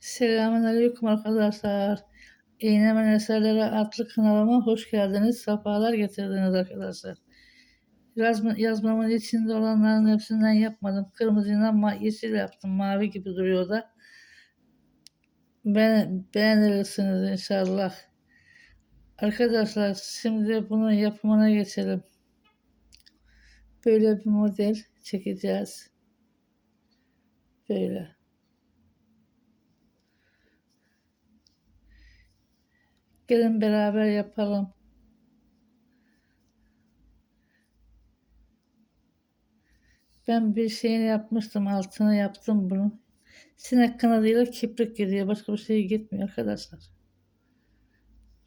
Selamünaleyküm arkadaşlar. İğnemen Eserleri adlı kanalıma hoş geldiniz. Safalar getirdiniz arkadaşlar. Yazma, yazmamın içinde olanların hepsinden yapmadım. Kırmızıyla ma yeşil yaptım. Mavi gibi duruyor da. Ben, beğenirsiniz inşallah. Arkadaşlar şimdi bunun yapımına geçelim. Böyle bir model çekeceğiz. Böyle. Gelin beraber yapalım. Ben bir şeyini yapmıştım. Altına yaptım bunu. Sinek kanadıyla kiprik gidiyor. Başka bir şey gitmiyor arkadaşlar.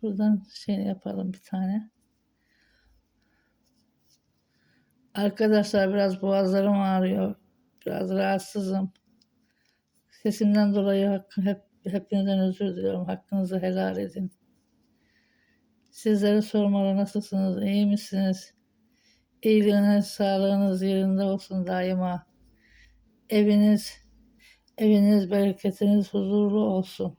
Buradan şeyini yapalım bir tane. Arkadaşlar biraz boğazlarım ağrıyor. Biraz rahatsızım. Sesimden dolayı hep, hepinizden özür diliyorum. Hakkınızı helal edin. Sizlere sormalı nasılsınız? İyi misiniz? İyiliğiniz, sağlığınız yerinde olsun daima. Eviniz, eviniz, bereketiniz huzurlu olsun.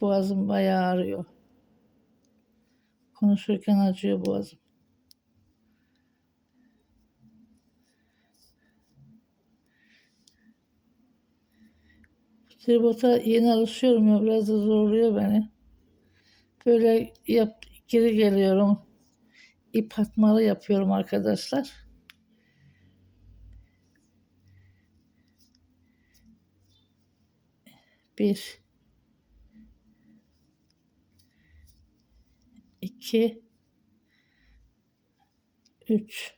Boğazım bayağı ağrıyor. Konuşurken acıyor boğazım. Tribota yeni alışıyorum ya biraz da zorluyor beni. Böyle yap, geri geliyorum. İp atmalı yapıyorum arkadaşlar. Bir. iki, üç.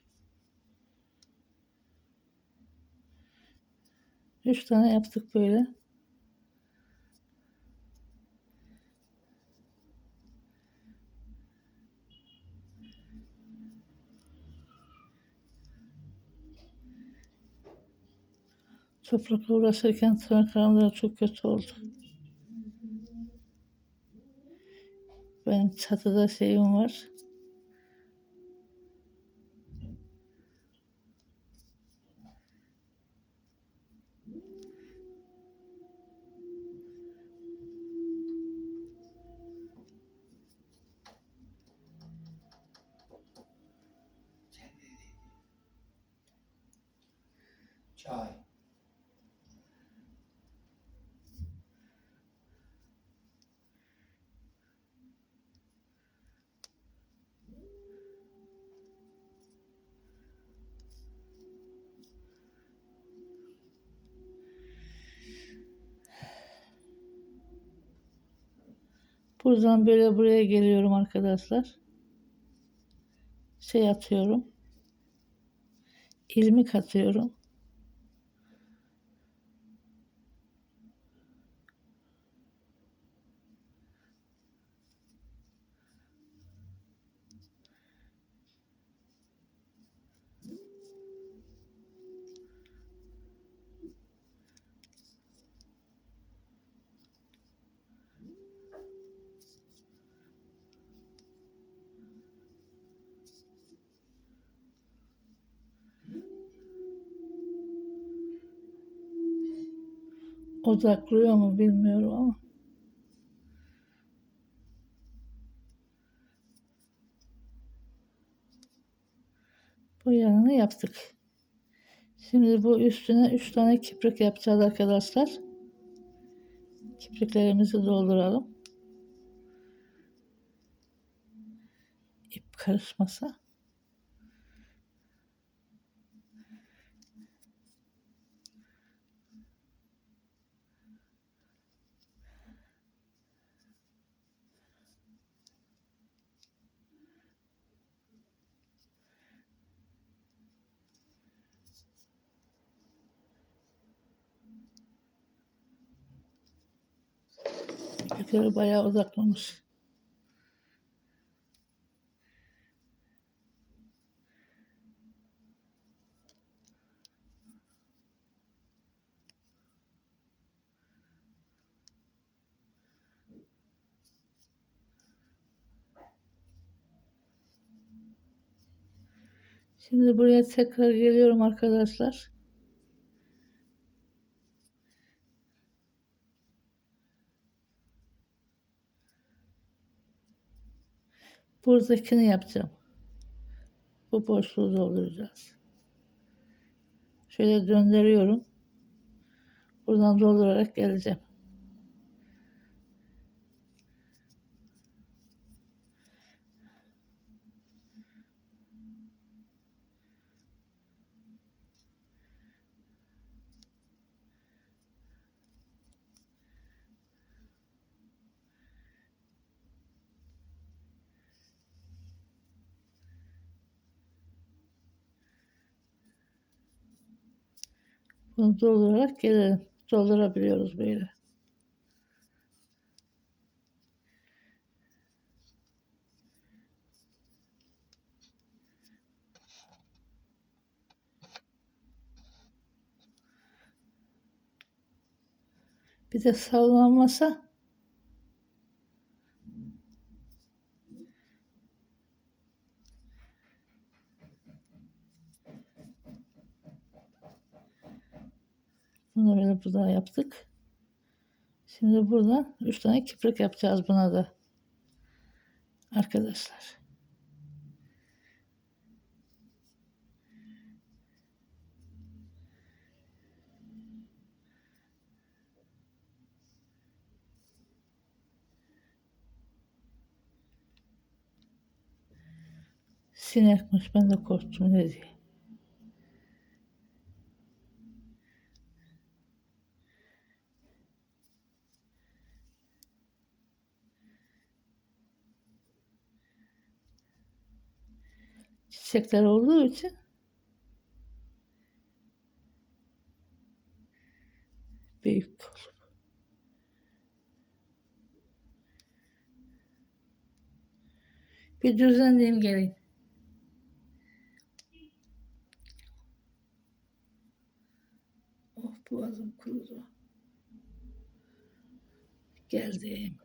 Üç tane yaptık böyle. Toprakla uğraşırken tırnaklarım çok kötü oldu. Benim çatıda şeyim var. Çay. Buradan böyle buraya geliyorum arkadaşlar. Şey atıyorum. İlmik atıyorum. Odaklıyor mu bilmiyorum ama. Bu yanını yaptık. Şimdi bu üstüne 3 tane kiprik yapacağız arkadaşlar. Kipriklerimizi dolduralım. İp karışmasa. Kiprikleri bayağı uzaklamış. Şimdi buraya tekrar geliyorum arkadaşlar. Buradakini yapacağım. Bu boşluğu dolduracağız. Şöyle döndürüyorum. Buradan doldurarak geleceğim. Bunu doldurarak gelelim. Doldurabiliyoruz böyle. Bir de sallanmasa Burada yaptık. Şimdi buradan 3 tane kiprik yapacağız buna da. Arkadaşlar. Sinekmiş ben de korktum ne diye. Çiçekler olduğu için büyük olur. Bir düzenleyeyim gelin. Oh boğazım kurudu. Geldim.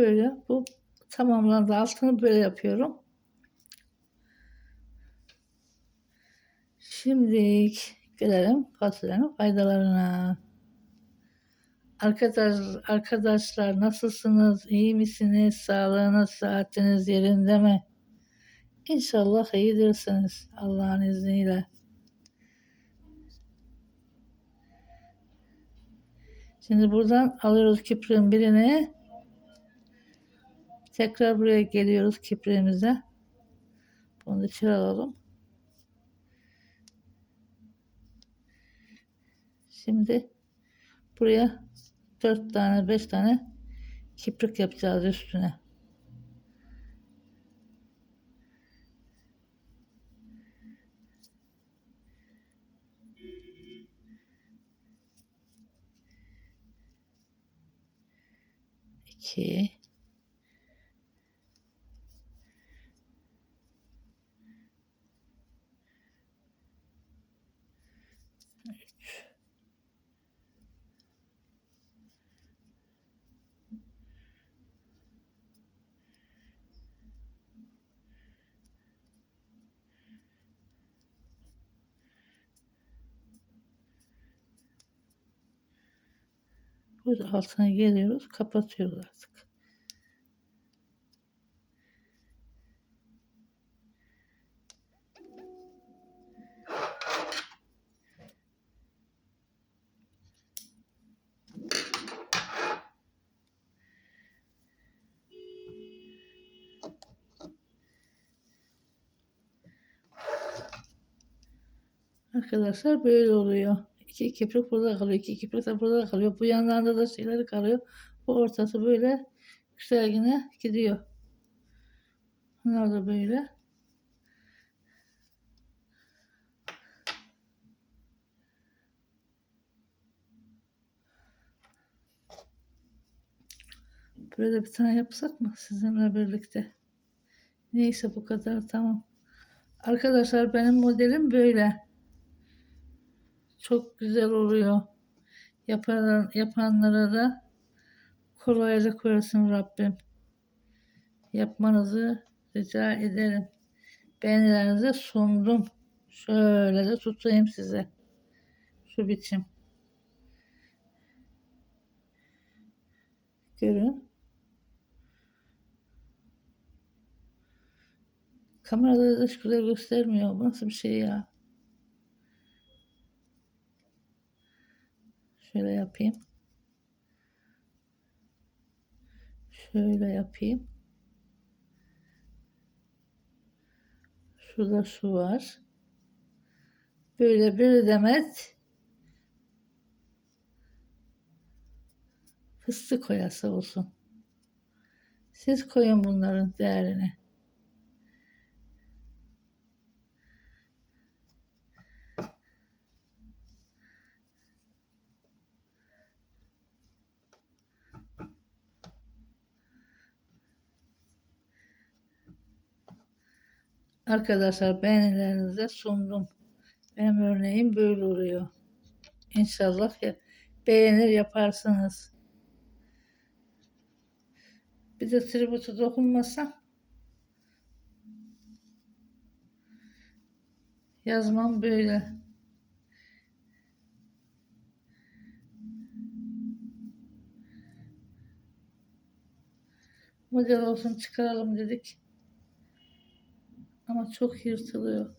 Böyle bu tamamlandı. Altını böyle yapıyorum. Şimdi gelelim fasulyenin faydalarına. Arkadaş, arkadaşlar nasılsınız? İyi misiniz? Sağlığınız, saatiniz yerinde mi? İnşallah iyidirsiniz Allah'ın izniyle. Şimdi buradan alıyoruz kipriğin birini. Tekrar buraya geliyoruz kipriğimize. Bunu içeri. Şimdi buraya 4 tane 5 tane kiprik yapacağız üstüne. İki. Burada altına geliyoruz. Kapatıyoruz artık. Arkadaşlar böyle oluyor. İki kiprik burada kalıyor. iki kiprik de burada kalıyor. Bu yanlarında da şeyleri kalıyor. Bu ortası böyle güzel yine gidiyor. Bunlar da böyle. Böyle bir tane yapsak mı sizinle birlikte? Neyse bu kadar tamam. Arkadaşlar benim modelim böyle. Çok güzel oluyor. Yapan, yapanlara da kolaylık versin Rabbim. Yapmanızı rica ederim. Beğenilerinize sundum. Şöyle de tutayım size. Şu biçim. Görün. Kamerada da hiç güzel göstermiyor. Bu nasıl bir şey ya? Şöyle yapayım. Şöyle yapayım. Şurada su var. Böyle bir demet fıstık koyası olsun. Siz koyun bunların değerini. Arkadaşlar beğenilerinize sundum. Benim örneğim böyle oluyor. İnşallah ya- beğenir yaparsınız. Bir de tributu dokunmasa yazmam böyle. Model olsun çıkaralım dedik. Ama çok yırtılıyor.